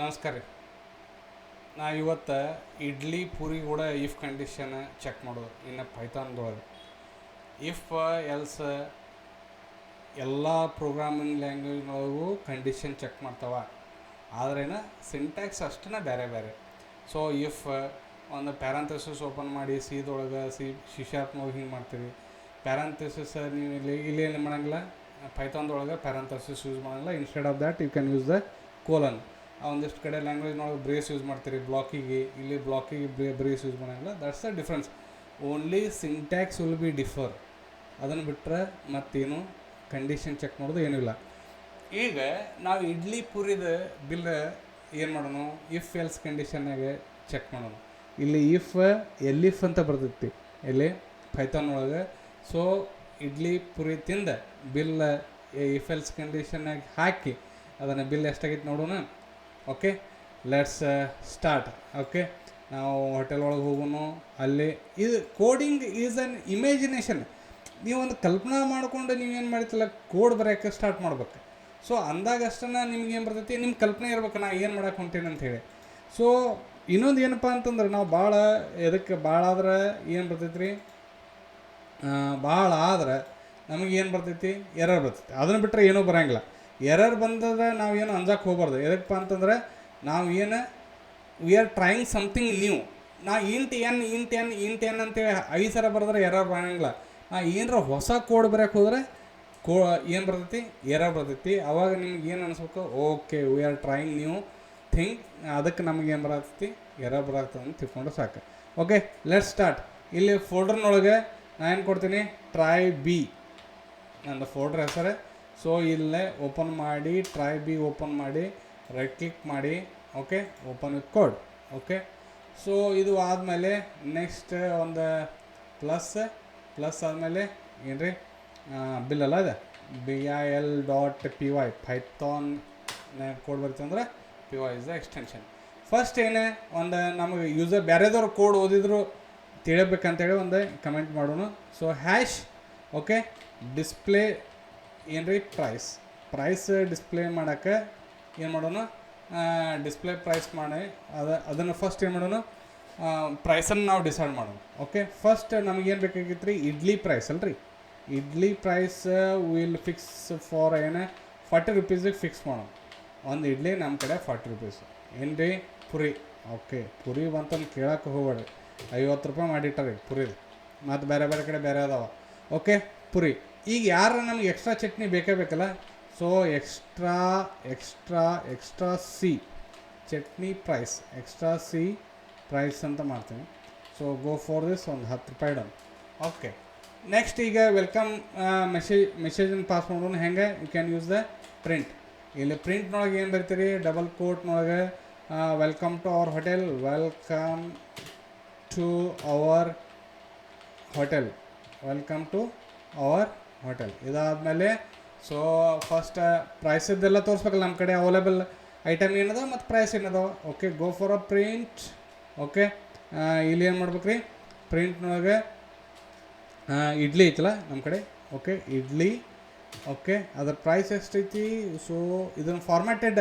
ನಮಸ್ಕಾರ ರೀ. ನಾ ಇವತ್ತು ಇಡ್ಲಿ ಪೂರಿ ಕೂಡ ಇಫ್ ಕಂಡೀಷನ್ ಚೆಕ್ ಮಾಡೋದು. ಇನ್ನು ಪೈಥಾನ್ದೊಳಗೆ ಇಫ್ ಎಲ್ಸ್ ಎಲ್ಲ ಪ್ರೋಗ್ರಾಮಿಂಗ್ ಲ್ಯಾಂಗ್ವೇಜ್ನೊಳಗೂ ಕಂಡೀಷನ್ ಚೆಕ್ ಮಾಡ್ತಾವ. ಆದ್ರೇನ ಸಿಂಟ್ಯಾಕ್ಸ್ ಅಷ್ಟೇ ಬೇರೆ ಬೇರೆ ಸೊ ಇಫ್ ಒಂದು ಪ್ಯಾರಂಥಸಿಸ್ ಓಪನ್ ಮಾಡಿ ಸಿದೊಳಗೆ ಸಿ ಶಿಶಾತ್ಮವಾಗಿ ಹಿಂಗೆ ಮಾಡ್ತೀವಿ. ಪ್ಯಾರಂಥೆಸಿಸ್ ನೀವು ಇಲ್ಲಿ ಇಲ್ಲಿ ಏನು ಮಾಡಂಗಿಲ್ಲ? ಪೈಥಾನ್ದೊಳಗೆ ಪ್ಯಾರಂಥಸಿಸ್ ಯೂಸ್ ಮಾಡೋಂಗಿಲ್ಲ. Instead of that you can use the colon ಒಂದಿಷ್ಟು ಕಡೆ ಲ್ಯಾಂಗ್ವೇಜ್ ಲ್ಯಾಂಗ್ವೇಜ್ನೊಳಗೆ ಬ್ರೇಸ್ ಯೂಸ್ ಮಾಡ್ತೀರಿ ಬ್ಲಾಕಿಗೆ ಇಲ್ಲಿ ಬ್ಲಾಕಿಗೆ ಬ್ರೇಸ್ ಯೂಸ್ ಮಾಡೋಂಗಿಲ್ಲ. That's a difference only syntax will be differ ಅದನ್ನು ಬಿಟ್ಟರೆ ಮತ್ತೇನು ಕಂಡೀಷನ್ ಚೆಕ್ ಮಾಡೋದು ಏನೂ ಇಲ್ಲ. ಈಗ ನಾವು ಇಡ್ಲಿ ಪೂರಿದ ಬಿಲ್ ಏನು ಮಾಡೋಣ ಇಫ್ ಎಲ್ಸ್ ಕಂಡೀಷನ್ನಾಗೆ ಚೆಕ್ ಮಾಡೋಣ ಇಲ್ಲಿ ಇಫ್ ಎಲ್ಲಿಫ್ ಅಂತ ಬರ್ತೈತಿ ಇಲ್ಲಿ ಪೈಥಾನ್ ಒಳಗೆ. ಸೊ ಇಡ್ಲಿ ಪುರಿ ತಿಂದ ಬಿಲ್ ಇಫ್ ಎಲ್ಸ್ ಕಂಡೀಷನ್ನಾಗಿ ಹಾಕಿ ಅದನ್ನು ಬಿಲ್ ಎಷ್ಟಾಗೈತೆ ನೋಡೋಣ. ಓಕೆ ಲೆಟ್ಸ್ ಸ್ಟಾರ್ಟ್ ಓಕೆ ನಾವು ಹೋಟೆಲ್ ಒಳಗೆ ಹೋಗೋನು, ಅಲ್ಲಿ ಇದು ಕೋಡಿಂಗ್ ಈಸ್ ಅನ್ ಇಮ್ಯಾಜಿನೇಷನ್ ನೀವೊಂದು ಕಲ್ಪನಾ ಮಾಡಿಕೊಂಡು ನೀವೇನು ಮಾಡ್ತಿಲ್ಲ ಕೋಡ್ ಬರೆಯೋಕ್ಕೆ ಸ್ಟಾರ್ಟ್ ಮಾಡ್ಬೇಕು. ಸೊ ಅಂದಾಗ ಅಷ್ಟನ್ನ ನಿಮ್ಗೆ ಏನು ಬರ್ತೈತಿ? ನಿಮ್ಮ ಕಲ್ಪನೆ ಇರ್ಬೇಕು, ನಾ ಏನು ಮಾಡಕ್ಕೆ ಹೊಂಟೇನೆ ಹೇಳಿ. ಸೊ ಇನ್ನೊಂದು ಏನಪ್ಪ ಅಂತಂದ್ರೆ, ನಾವು ಭಾಳ ಎದಕ್ಕೆ ಭಾಳ ಆದ್ರೆ ಏನು ಬರ್ತೈತಿ ರೀ ಭಾಳ ಆದ್ರೆ ನಮಗೆ ಏನು ಬರ್ತೈತಿ? ಎರರ್ ಬರ್ತೈತಿ. ಅದನ್ನು ಬಿಟ್ಟರೆ ಏನೂ ಬರೋಂಗಿಲ್ಲ. ಎರರ್ ಬಂದದ ನಾವು ಏನು ಅಂಜಕ್ಕೆ ಹೋಗ್ಬಾರ್ದು. ಎದಕ್ಕಪ್ಪ ಅಂತಂದ್ರೆ ನಾವು ಏನು we are trying something new ನಾ int N int N int N ಅಂತೇಳಿ ಐದು ಸರ ಬರೆದ್ರೆ ಎರರ್ ಬರೋಂಗಿಲ್ಲ. ನಾ ಏನರ ಹೊಸ ಕೋಡ್ ಬರೆಯಕ್ಕೆ ಹೋದ್ರೆ ಕೋ, ಏನು ಬರ್ತೈತಿ? ಎರರ್ ಬರ್ತೈತಿ. ಅವಾಗ ನಿಮ್ಗೆ ಏನು ಅನ್ಸ್ಬೇಕು? Okay we are trying new thing ಅದಕ್ಕೆ ನಮಗೆ ಏನು ಬರತ್ತೈತಿ ಎರರ್ ಬರತ್ತೆ ಅಂತ ತಿಳ್ಕೊಂಡು ಸಾಕು. ಓಕೆ ಲೆಟ್ ಸ್ಟಾರ್ಟ್ ಇಲ್ಲಿ ಫೋಲ್ಡರ್ನೊಳಗೆ ನಾನು ಏನು ಕೊಡ್ತೀನಿ? ಟ್ರೈ ಬಿ ನನ್ನ ಫೋಲ್ಡರ್ ಹೆಸರು ಸೊ ಇಲ್ಲೇ ಓಪನ್ ಮಾಡಿ ಟ್ರೈ ಬಿ ಓಪನ್ ಮಾಡಿ ರೈಟ್ ಕ್ಲಿಕ್ ಮಾಡಿ okay open with code okay so ಇದು ಆದಮೇಲೆ ನೆಕ್ಸ್ಟ್ ಒಂದು ಪ್ಲಸ್ ಪ್ಲಸ್ ಆದಮೇಲೆ ಏನು ರೀ ಬಿಲ್ ಅಲ್ಲ ಇದೆ B I L dot P Y Python code ಬರ್ತಂದ್ರೆ P Y is the extension first ಏನೇ ಒಂದು ನಮಗೆ ಯೂಸರ್ ಬೇರೆದವ್ರು ಕೋಡ್ ಓದಿದ್ರು ತಿಳಿಬೇಕಂತೇಳಿ ಒಂದು ಕಮೆಂಟ್ ಮಾಡೋಣ. ಸೊ ಹ್ಯಾಶ್ ಓಕೆ ಡಿಸ್ಪ್ಲೇ ಏನು ರೀ? ಪ್ರೈಸ್ ಪ್ರೈಸ್ ಡಿಸ್ಪ್ಲೇ ಮಾಡೋಕ್ಕೆ ಏನು ಮಾಡೋಣ ಡಿಸ್ಪ್ಲೇ ಪ್ರೈಸ್ ಮಾಡಿ, ಅದು, ಅದನ್ನು ಫಸ್ಟ್ ಏನು ಮಾಡೋಣ ಪ್ರೈಸನ್ನು ನಾವು ಡಿಸೈಡ್ ಮಾಡೋಣ ಓಕೆ ಫಸ್ಟ್ ನಮಗೇನು ಬೇಕಾಗಿತ್ತು ರೀ? ಇಡ್ಲಿ ಪ್ರೈಸ್ ಅಲ್ರಿ? Idli price will fix for ಏನು? ಫಾರ್ಟಿ ರುಪೀಸಿಗೆ ಫಿಕ್ಸ್ ಮಾಡೋಣ ಒಂದು ಇಡ್ಲಿ ನಮ್ಮ ಕಡೆ ಫಾರ್ಟಿ ರುಪೀಸ್ ಏನು ರೀ? ಪುರಿ. ಓಕೆ ಪುರಿ ಬಂತಂದು ಕೇಳಕ್ಕೆ ಹೋಗ್ಬೇಡ್ರಿ. ಐವತ್ತು ರೂಪಾಯಿ ಮಾಡಿಟ್ಟಾರೆ ಪುರಿ ಮತ್ತು ಬೇರೆ ಬೇರೆ ಕಡೆ ಬೇರೆ ಅದಾವ. ಓಕೆ ಪುರಿ. ಈಗ ಯಾರು ನಮ್ಗೆ ಎಕ್ಸ್ಟ್ರಾ ಚಟ್ನಿ ಬೇಕೇ ಬೇಕಲ್ಲ? So extra extra extra C chutney price extra C price ಅಂತ ಮಾಡ್ತೀನಿ. ಸೊ ಗೋ ಫಾರ್ ದಿಸ್ ಒಂದು ಹತ್ತು ರೂಪಾಯಿ ಡನ್ ಓಕೆ ನೆಕ್ಸ್ಟ್ ಈಗ ವೆಲ್ಕಮ್ ಮೆಸೇಜ್ ಮೆಸೇಜನ್ನು ಪಾಸ್ ಮಾಡೋಣ. ಹೆಂಗೆ? You can use the print ಇಲ್ಲಿ ಪ್ರಿಂಟ್ನೊಳಗೆ ಏನು ಬರ್ತೀರಿ? Double ಕೋಟ್ನೊಳಗೆ welcome to our hotel welcome to our hotel welcome to our hotel. ಇದಾದಮೇಲೆ ಸೊ ಫಸ್ಟ್ ಪ್ರೈಸದ್ದೆಲ್ಲ ತೋರಿಸ್ಬೇಕಲ್ಲ ನಮ್ಮ ಕಡೆ ಅವೈಲೇಬಲ್ ಐಟಮ್ ಏನದ ಮತ್ತು ಪ್ರೈಸ್ ಏನದ? Okay go for a print okay ಇಲ್ಲಿ ಏನು ಮಾಡ್ಬೇಕು ರೀ ಪ್ರಿಂಟ್ನೊಳಗೆ ಇಡ್ಲಿ ಐತಲ್ಲ ನಮ್ಮ ಕಡೆ. ಓಕೆ ಇಡ್ಲಿ. ಓಕೆ ಅದರ ಪ್ರೈಸ್ ಎಷ್ಟೈತಿ? ಸೊ ಇದನ್ನು ಫಾರ್ಮ್ಯಾಟೆಡ್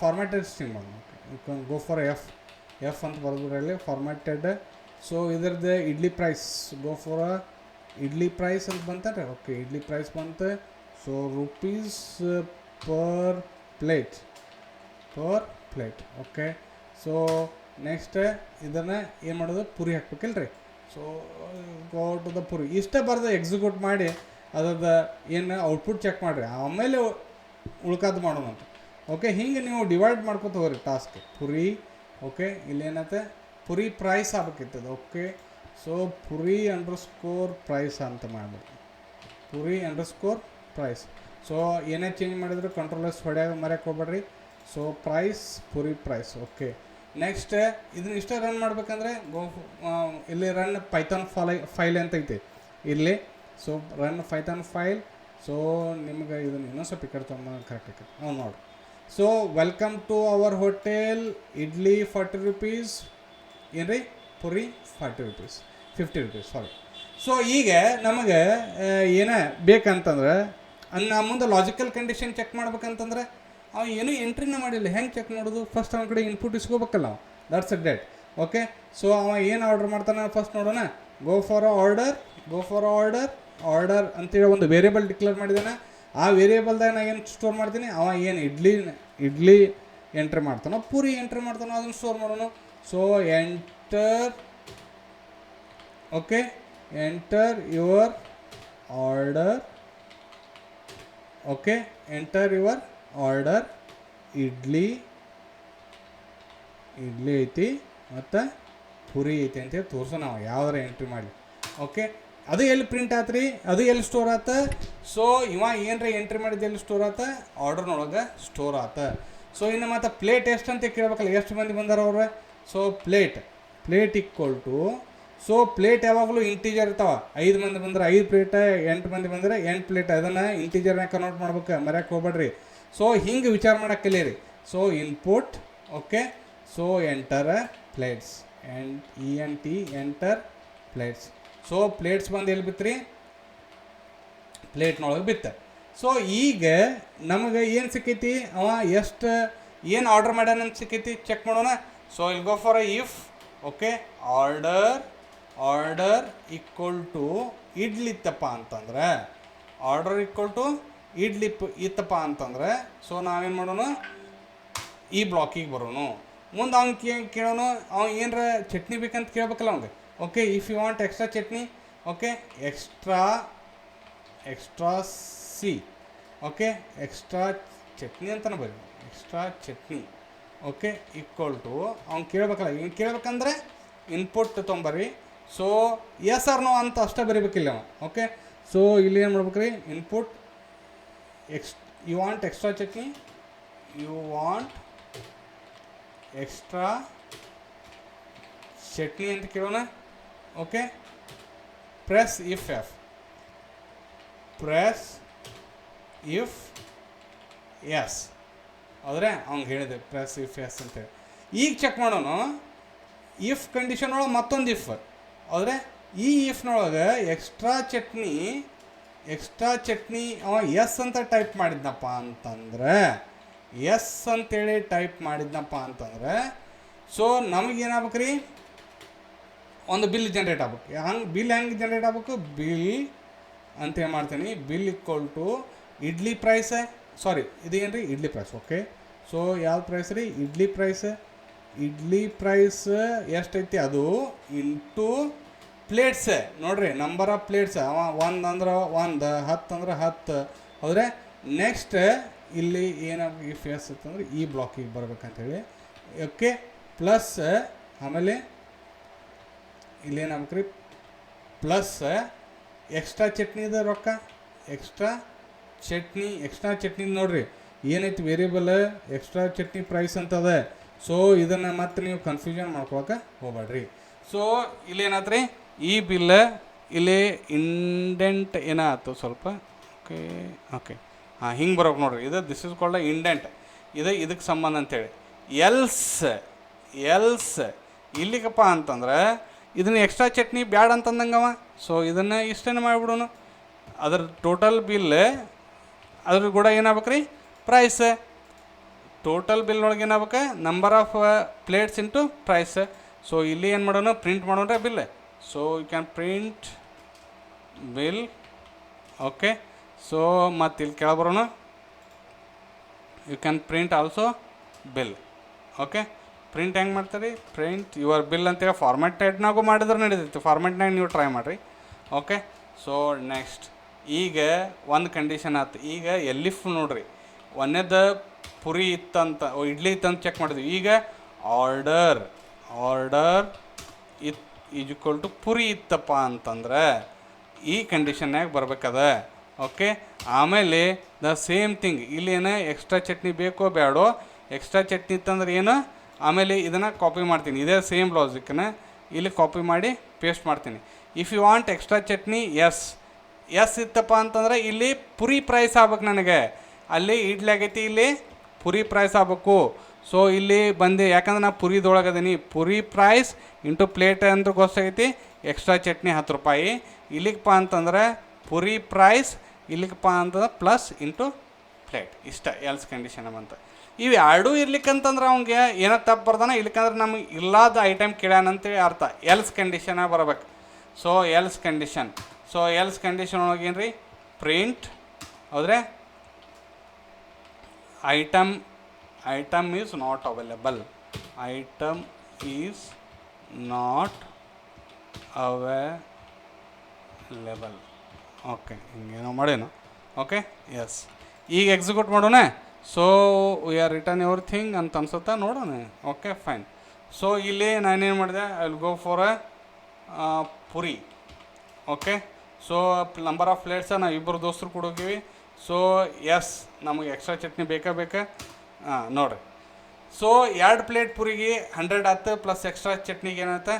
ಫಾರ್ಮ್ಯಾಟೆಡ್ ಸ್ಟ್ರೀಮ್ ಮಾಡೋಣ ಗೋ ಫಾರ್ ಎಫ್ ಎಫ್ ಅಂತ ಬರೆದ್ರಲ್ಲಿ ಫಾರ್ಮ್ಯಾಟೆಡ್ ಸೊ ಇದ್ರದ್ದು idli price go for idli price ಅಂತ ಬಂತಾರೆ ಓಕೆ ಇಡ್ಲಿ ಪ್ರೈಸ್ ಬಂತು. So rupees per plate per plate okay so next ಇದನ್ನು ಏನು ಮಾಡೋದು? Puri ಹಾಕ್ಬೇಕಿಲ್ರಿ. So go to the puri. ಇಷ್ಟೇ ಬರೆದು ಎಕ್ಸಿಕ್ಯೂಟ್ ಮಾಡಿ ಅದ್ರದ್ದು ಏನು ಔಟ್ಪುಟ್ ಚೆಕ್ ಮಾಡಿರಿ. ಆಮೇಲೆ ಉಳ್ಕಾದು ಮಾಡೋಣ ಅಂತ. ಓಕೆ ಹಿಂಗೆ ನೀವು ಡಿವೈಡ್ ಮಾಡ್ಕೊತ ಹೋಗ್ರಿ ಟಾಸ್ಕ್ ಪುರಿ ಓಕೆ ಇಲ್ಲೇನತ್ತೆ puri price ಆಗ್ಬೇಕಿತ್ತದ okay so puri underscore price ಅಂತ ಮಾಡಬೇಕು. Puri underscore price so ಏನೇ ಚೇಂಜ್ ಮಾಡಿದ್ರು ಕಂಟ್ರೋಲರ್ಸ್ ಹೊಡೆಯಾಗ ಮರ್ಯಕ್ಕೆ ಹೋಗ್ಬೇಡ್ರಿ. So price puri price okay next ಇದನ್ನ ಇಷ್ಟ ರನ್ ಮಾಡ್ಬೇಕಂದ್ರೆ, ಗೋ ಇಲ್ಲಿ ರನ್ ಪೈಥಾನ್ ಫಾಲೈ ಫೈಲ್ ಅಂತ ಐತಿ. ಇಲ್ಲಿ so run Python file so ನಿಮ್ಗೆ ಇದನ್ನ ಇನ್ನೊಂದು ಸ್ವಲ್ಪ ಈ ಕಡೆ ಕರೆಕ್ಟ್ ಆಕೈತಿ. ನಾವು ನೋಡಿ. So welcome to our hotel idli forty rupees ಏನ್ರಿ? Puri forty rupees fifty rupees sorry so ಈಗ ನಮಗೆ ಏನೇ ಬೇಕಂತಂದ್ರೆ, ಅನ್ನ ಮುಂದೆ ಲಾಜಿಕಲ್ ಕಂಡೀಷನ್ ಚೆಕ್ ಮಾಡ್ಬೇಕಂತಂದ್ರೆ, ಅವ ಏನೂ ಎಂಟ್ರಿನೇ ಮಾಡಿಲ್ಲ. ಹೆಂಗೆ ಚೆಕ್ ಮಾಡೋದು? ಫಸ್ಟ್ ಅವನ ಕಡೆ input ಇಸ್ಕೋಬೇಕಲ್ಲ that's a debt okay so ಅವ ಏನು ಆರ್ಡರ್ ಮಾಡ್ತಾನೆ? ಫಸ್ಟ್ ನೋಡೋಣ. Go for order go for a order order ಅಂತೇಳಿ ಒಂದು ವೇರಿಯೇಬಲ್ ಡಿಕ್ಲೇರ್ ಮಾಡಿದ್ದಾನೆ ಆ ವೇರಿಯೇಬಲ್ದಾಗ ನಾ ಏನು ಸ್ಟೋರ್ ಮಾಡ್ತೀನಿ? ಅವ ಏನು ಇಡ್ಲಿ ಇಡ್ಲಿ ಎಂಟ್ರಿ ಮಾಡ್ತಾನೋ, ಪೂರಿ ಎಂಟ್ರಿ ಮಾಡ್ತಾನೋ, ಅದನ್ನು ಸ್ಟೋರ್ ಮಾಡೋಣ so enter okay enter your order okay enter your order idli idli ಐತಿ ಮತ್ತು ಪುರಿ ಐತಿ ಅಂತೇಳಿ ತೋರಿಸೋ ನಾವು, ಯಾವ್ದಾರ ಎಂಟ್ರಿ ಮಾಡಿ ಓಕೆ ಅದು ಎಲ್ಲಿ ಪ್ರಿಂಟ್ ಆತ್ರಿ? ಅದು ಎಲ್ಲಿ ಸ್ಟೋರ್ ಆತ? ಸೊ ಇವ ಏನರ ಎಂಟ್ರಿ ಮಾಡಿದ್ದು ಎಲ್ಲಿ ಸ್ಟೋರ್ ಆತ? ಆರ್ಡರ್ನೊಳಗೆ ಸ್ಟೋರ್ ಆತ. ಸೊ ಇನ್ನು ಮತ್ತು ಪ್ಲೇಟ್ ಎಷ್ಟು ಅಂತ ಕೇಳ್ಬೇಕಲ್ಲ, ಎಷ್ಟು ಮಂದಿ ಬಂದಾರ ಅವ್ರ? So plate plate equal to so plate ಯಾವಾಗಲೂ ಇಂಟೀಜರ್ ಇರ್ತಾವ. ಐದು ಮಂದಿ ಬಂದ್ರೆ ಐದು ಪ್ಲೇಟ್ ಎಂಟು ಮಂದಿ ಬಂದ್ರೆ ಎಂಟು ಪ್ಲೇಟ್ ಅದನ್ನು ಇಂಟೀಜರ್ನಾಗ ಕನ್ವರ್ಟ್ ಮಾಡ್ಬೇಕು. ಮರ್ಯಾಕೆ ಹೋಗ್ಬೇಡ್ರಿ. ಸೊ ಹಿಂಗೆ ವಿಚಾರ ಮಾಡಕ್ಕೆ ಕಲೀರಿ. So input okay so enter plates int E N T enter plates so plates ಬಂದು ಎಲ್ಲಿ ಬಿತ್ರಿ? ಪ್ಲೇಟ್ನೊಳಗೆ ಬಿತ್ತ. ಸೊ ಈಗ ನಮಗೆ ಏನು ಸಿಕ್ಕೈತಿ? ಅವ ಎಷ್ಟು, ಏನು ಆರ್ಡರ್ ಮಾಡ್ಯಾನಂತ ಸಿಕ್ಕೈತಿ? ಚೆಕ್ ಮಾಡೋಣ. So I'll go for if okay order order equal to idli ತಪ್ಪ ಅಂತಂದ್ರೆ ಆರ್ಡರ್ ಈಕ್ವಲ್ ಟು ಇಡ್ಲಿ ಇತ್ತಪ್ಪ ಅಂತಂದರೆ ಸೊ ನಾವೇನು ಮಾಡೋಣ? ಈ ಬ್ಲಾಕಿಗೆ ಬರೋನು ಮುಂದೆ ಅವ್ನು ಕೇ ಕೇಳೋನು ಅವ್ನು ಏನರ ಚಟ್ನಿ ಬೇಕಂತ ಕೇಳಬೇಕಲ್ಲ ಅವ್ನಿಗೆ. Okay if you want extra chutney okay extra extra C okay extra chutney ಅಂತಲೇ ಬರ್ರಿ extra chutney okay equal to ಅವ್ನು ಕೇಳಬೇಕಲ್ಲ ಇವ್ನು ಕೇಳಬೇಕಂದ್ರೆ ಇನ್ಪುಟ್ ತೊಂಬರಿ ಸೊ ಎಸ್ ಆರ್ ನೋ ಅಂತ ಅಷ್ಟೇ ಬರೀಬೇಕಿಲ್ಲ ಅವ ಓಕೆ ಸೊ ಇಲ್ಲಿ ಏನು ಮಾಡ್ಬೇಕ್ರಿ? Input X you want extra checking you want extra chutney ಅಂತ ಕೇಳೋಣ okay press if F press if yes ಹೌದ್ರೆ ಅವ್ನು ಹೇಳಿದೆ ಪ್ರೆಸ್ ಇಫ್ ಎಸ್ ಅಂತೇಳಿ ಈಗ ಚೆಕ್ ಮಾಡೋಣ. ಇಫ್ ಕಂಡೀಷನ್ ಒಳಗೆ ಮತ್ತೊಂದು ಇಫ್ ಹೌದ್ರೆ ಈ ಇಫ್ನೊಳಗೆ ಎಕ್ಸ್ಟ್ರಾ ಚಟ್ನಿ ಎಕ್ಸ್ಟ್ರಾ ಚಟ್ನಿ, ಅವ ಎಸ್ ಅಂತ ಟೈಪ್ ಮಾಡಿದ್ನಪ್ಪ ಅಂತಂದ್ರೆ ಎಸ್ ಅಂತೇಳಿ ಟೈಪ್ ಮಾಡಿದ್ನಪ್ಪ ಅಂತಂದ್ರೆ ಸೊ ನಮಗೇನಾಗ್ಬೇಕ್ರಿ ಒಂದು ಬಿಲ್ ಜನ್ರೇಟ್ ಆಗ್ಬೇಕು. ಹಂಗೆ ಬಿಲ್ ಹೆಂಗೆ ಜನ್ರೇಟ್ ಆಗ್ಬೇಕು? ಬಿಲ್ ಅಂತ ಏನು ಮಾಡ್ತೀನಿ? Bill equal to idli price sorry ಇದೇನು ರೀ ಇಡ್ಲಿ ಪ್ರೈಸ್ ಓಕೆ ಸೊ ಯಾವ ಪ್ರೈಸ್ ರೀ? ಇಡ್ಲಿ ಪ್ರೈಸ್ ಇಡ್ಲಿ ಪ್ರೈಸ್ ಎಷ್ಟೈತಿ ಅದು? ಇಂಟು ಪ್ಲೇಟ್ಸ್ ನೋಡ್ರಿ ನಂಬರ್ ಆಫ್ ಪ್ಲೇಟ್ಸ್ ಅವ ಒಂದು ಅಂದ್ರೆ ಒಂದು, ಹತ್ತು ಅಂದ್ರೆ ಹತ್ತು. ಹೌದ್ರೆ? ನೆಕ್ಸ್ಟ್ ಇಲ್ಲಿ ಏನಾಗ ಈ ಫೇಸ್ ಅಂತಂದ್ರೆ ಈ ಬ್ಲಾಕಿಗೆ ಬರ್ಬೇಕಂತೇಳಿ. ಓಕೆ ಪ್ಲಸ್ ಆಮೇಲೆ ಇಲ್ಲೇನಾಗ್ಬೇಕು ರೀ ಪ್ಲಸ್ ಎಕ್ಸ್ಟ್ರಾ ಚಟ್ನಿದ ರೊಕ್ಕ. ಎಕ್ಸ್ಟ್ರಾ ಚಟ್ನಿ ಎಕ್ಸ್ಟ್ರಾ ಚಟ್ನಿ ನೋಡ್ರಿ. ಏನೈತಿ ವೇರಿಯಬಲ್ ಎಕ್ಸ್ಟ್ರಾ ಚಟ್ನಿ ಪ್ರೈಸ್ ಅಂತದ. ಸೊ ಇದನ್ನು ಮತ್ತೆ ನೀವು ಕನ್ಫ್ಯೂಷನ್ ಮಾಡ್ಕೊಳಕ್ಕೆ ಹೋಗ್ಬೇಡ್ರಿ. ಸೊ ಇಲ್ಲೇನಾತ್ರಿ? ಈ ಬಿಲ್ ಇಲ್ಲಿ ಇಂಡೆಂಟ್ ಏನಾಯ್ತು? ಸ್ವಲ್ಪ ಓಕೆ ಓಕೆ ಹಾಂ, ಹಿಂಗೆ ಬರೋಕೆ ನೋಡ್ರಿ. ಇದು ದಿಸ್ ಇಸ್ ಕಾಲ್ಡ್ ಇಂಡೆಂಟ್ ಇದು, ಇದಕ್ಕೆ ಸಂಬಂಧ ಅಂತೇಳಿ. ಎಲ್ಸ್ ಎಲ್ಸ್ ಇಲ್ಲಿಗಪ್ಪ ಅಂತಂದ್ರೆ, ಇದನ್ನ ಎಕ್ಸ್ಟ್ರಾ ಚಟ್ನಿ ಬ್ಯಾಡ ಅಂತಂದಂಗವ ಸೊ ಇದನ್ನು ಇಷ್ಟೇನು ಮಾಡಿಬಿಡೋಣ ಅದ್ರ ಟೋಟಲ್ ಬಿಲ್ ಅದ್ರ ಕೂಡ ಏನಾಗ್ಬೇಕು ರೀ ಪ್ರೈಸ್ ಟೋಟಲ್ ಬಿಲ್ ಒಳಗೆ ಏನಾಗಬೇಕು? Number of plates into price so ಇಲ್ಲಿ ಏನು ಮಾಡೋಣ? ಪ್ರಿಂಟ್ ಮಾಡೋಣ bill so you can print bill okay so ಮತ್ತು ಇಲ್ಲಿ ಕೆಳಗೆ ಬರೋಣ. You can print also bill okay print ಹೆಂಗೆ ಮಾಡ್ತಾರೆ? ಪ್ರಿಂಟ್ ಯುವರ್ ಬಿಲ್ ಅಂತೇಳಿ ಟೈಟ್ನಾಗೂ ಮಾಡಿದ್ರೆ ನಡೀತೈತಿ. ಫಾರ್ಮೆಟ್ನಾಗ ನೀವು ಟ್ರೈ ಮಾಡಿರಿ. ಓಕೆ ಸೊ ನೆಕ್ಸ್ಟ್ ಈಗ ಒಂದು ಕಂಡೀಷನ್ ಆಯ್ತು ಈಗ ಎಲ್ಲಿಫ್ ನೋಡ್ರಿ? ಒಂದೇದ ಪುರಿ ಇತ್ತಂತ ಇಡ್ಲಿ ಇತ್ತಂತ ಚೆಕ್ ಮಾಡಿದ್ವಿ. ಈಗ order order it is two puri ಇತ್ತಪ್ಪ ಅಂತಂದ್ರೆ ಈ ಕಂಡೀಷನ್ನಾಗ ಬರ್ಬೇಕದ. ಓಕೆ ಆಮೇಲೆ ದ ಸೇಮ್ ಥಿಂಗ್ ಏನು ಎಕ್ಸ್ಟ್ರಾ ಚಟ್ನಿ ಬೇಕೋ ಬೇಡೋ ಎಕ್ಸ್ಟ್ರಾ ಚಟ್ನಿ ಇತ್ತಂದ್ರೆ ಏನು? ಆಮೇಲೆ ಇದನ್ನು ಕಾಪಿ ಮಾಡ್ತೀನಿ. ಇದೇ ಸೇಮ್ ಲಾಜಿಕ್ನ ಇಲ್ಲಿ ಕಾಪಿ ಮಾಡಿ ಪೇಸ್ಟ್ ಮಾಡ್ತೀನಿ. If you want extra chutney yes yes ಇತ್ತಪ್ಪ ಅಂತಂದ್ರೆ ಇಲ್ಲಿ ಪುರಿ ಪ್ರೈಸ್ ಆಗ್ಬೇಕು ನನಗೆ. ಅಲ್ಲಿ ಇಡ್ಲಿ ಆಗೈತಿ, ಇಲ್ಲಿ ಪುರಿ ಪ್ರೈಸ್ ಆಗ್ಬೇಕು. ಸೊ ಇಲ್ಲಿ ಬಂದು, ಯಾಕಂದ್ರೆ ನಾ ಪುರಿದೊಳಗದೀನಿ ಪುರಿ ಪ್ರೈಸ್ ಇಂಟು ಪ್ಲೇಟ್ ಅಂದ್ರೆ ಗೊತ್ತಾಗೈತಿ ಎಕ್ಸ್ಟ್ರಾ ಚಟ್ನಿ ಹತ್ತು ರೂಪಾಯಿ. ಇಲ್ಲಿಗಪ್ಪ ಅಂತಂದ್ರೆ ಪುರಿ ಪ್ರೈಸ್ ಇಲ್ಲಿಗಪ್ಪ ಅಂತಂದ್ರೆ ಪ್ಲಸ್ ಇಂಟು ಪ್ಲೇಟ್ ಇಷ್ಟ ಎಲ್ಸ್ ಕಂಡೀಷನ್ ಅಂತ ಇವು ಎರಡೂ ಇರ್ಲಿಕ್ಕಂತಂದ್ರೆ ಅವ್ನಿಗೆ ಏನೋ ತಪ್ಪು ಬರ್ದಾನ, ಇಲ್ಲಿಕಂದ್ರೆ ನಮಗೆ ಇಲ್ಲದ ಐಟಮ್ ಕೇಳ್ಯಾನಂತೇಳಿ ಅರ್ಥ. ಎಲ್ಸ್ ಕಂಡೀಷನ ಬರ್ಬೇಕು. So else condition so else condition ಒಳಗೆ ಏನು ರೀ ಪ್ರಿಂಟ್ ಹೌದ್ರೆ? Item item is not available item is not available okay ಹಿಂಗೇನೋ ಮಾಡೇನು. ಓಕೆ ಎಸ್ ಈಗ ಎಕ್ಸಿಕ್ಯೂಟ್ ಮಾಡೋಣ? So we are return everything ಅಂತ ಅನ್ಸುತ್ತಾ? ನೋಡೋಣ. ಓಕೆ ಫೈನ್ ಸೊ ಇಲ್ಲಿ ನಾನೇನು ಮಾಡಿದೆ? I will go for a puri. Okay so number of plates ನಾವು ಇಬ್ಬರು ದೋಸ್ತರು ಕೂಡ ಹೋಗಿವಿ ಸೊ ಎಸ್ ನಮಗೆ ಎಕ್ಸ್ಟ್ರಾ ಚಟ್ನಿ ಬೇಕಾ ಬೇಕಾ? ಹಾಂ, ನೋಡಿರಿ. ಸೊ ಎರಡು ಪ್ಲೇಟ್ ಪುರಿಗೆ ಹಂಡ್ರೆಡ್ ಆಯ್ತು ಪ್ಲಸ್ ಎಕ್ಸ್ಟ್ರಾ ಚಟ್ನಿಗೆ ಏನಾಯ್ತು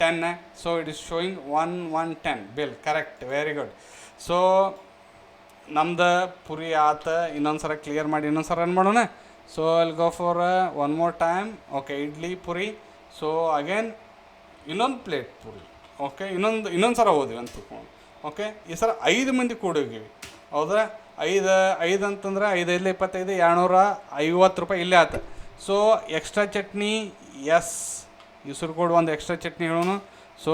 ten so it is showing one one ten bill correct very good so ನಮ್ದು ಪುರಿ ಆತ ಇನ್ನೊಂದು ಸಲ ಕ್ಲಿಯರ್ ಮಾಡಿ ಇನ್ನೊಂದು ಸಲ ರನ್ ಮಾಡೋಣ so I'll go for one more time okay idli puri. So again ಇನ್ನೊಂದು ಪ್ಲೇಟ್ ಪುರಿ. ಓಕೆ ಇನ್ನೊಂದು ಇನ್ನೊಂದು ಸಲ ಹೋದ್ವಿ ಅಂತ ತಿಳ್ಕೊಂಡು. ಓಕೆ ಈ ಸಲ ಐದು ಮಂದಿ ಕೂಡೋಗಿವಿ ಹೌದಾ? ಐದು ಐದು ಅಂತಂದ್ರೆ ಐದು ಐದು ಇಪ್ಪತ್ತೈದು, ಎರಡುನೂರ ಐವತ್ತು ರೂಪಾಯಿ ಇಲ್ಲೇ ಆತ. ಸೊ ಎಕ್ಸ್ಟ್ರಾ ಚಟ್ನಿ ಎಸ್ ಹೆಸರು ಕೊಡು ಒಂದು ಎಕ್ಸ್ಟ್ರಾ ಚಟ್ನಿ ಹೇಳೋನು. ಸೊ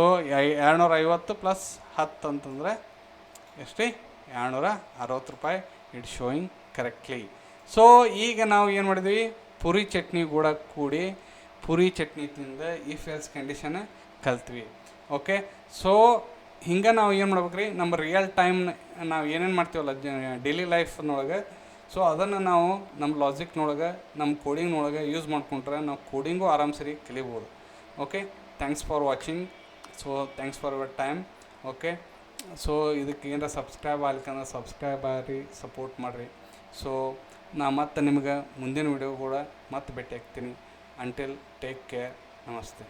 ಎರಡುನೂರ ಐವತ್ತು ಪ್ಲಸ್ ಹತ್ತು ಅಂತಂದರೆ ಎಷ್ಟೇ? ಎರಡುನೂರ ಅರವತ್ತು ರೂಪಾಯಿ. ಇಟ್ ಶೋಯಿಂಗ್ ಕರೆಕ್ಟ್ಲಿ ಸೊ ಈಗ ನಾವು ಏನು ಮಾಡಿದ್ವಿ? ಪುರಿ ಚಟ್ನಿ ಕೂಡ ಕೂಡಿ ಪುರಿ ಚಟ್ನಿ ತಿಂದ ಈ ಫೇಲ್ಸ್ ಕಂಡೀಷನ್ ಕಲ್ತ್ವಿ. ಓಕೆ ಸೊ ಹಿಂಗೆ ನಾವು ಏನು ಮಾಡ್ಬೇಕು ರೀ ನಮ್ಮ ರಿಯಲ್ ಟೈಮ್ ನಾವು ಏನೇನು ಮಾಡ್ತೀವಲ್ಲ ಡೈಲಿ ಲೈಫ್ನೊಳಗೆ ಸೊ ಅದನ್ನು ನಾವು ನಮ್ಮ ಲಾಜಿಕ್ನೊಳಗೆ ನಮ್ಮ ಕೋಡಿಂಗ್ನೊಳಗೆ ಯೂಸ್ ಮಾಡ್ಕೊಂಡ್ರೆ ನಾವು ಕೋಡಿಂಗು ಆರಾಮ್ ಸರಿ ಕಲಿಬೋದು. Okay thanks for watching so thanks for your time okay so ಇದಕ್ಕೆ ಏನಾರ ಸಬ್ಸ್ಕ್ರೈಬ್ ಆಗ್ಲಿಕ್ಕಂದ್ರೆ ಸಬ್ಸ್ಕ್ರೈಬ್ ಆಗ್ರಿ ಸಪೋರ್ಟ್ ಮಾಡಿರಿ. ಸೊ ನಾ ಮತ್ತೆ ನಿಮ್ಗೆ ಮುಂದಿನ ವಿಡಿಯೋ ಕೂಡ ಮತ್ತೆ ಭೇಟಿ ಆಗ್ತೀನಿ. ಅಂಟಿಲ್ ಟೇಕ್ ಕೇರ್ ನಮಸ್ತೆ.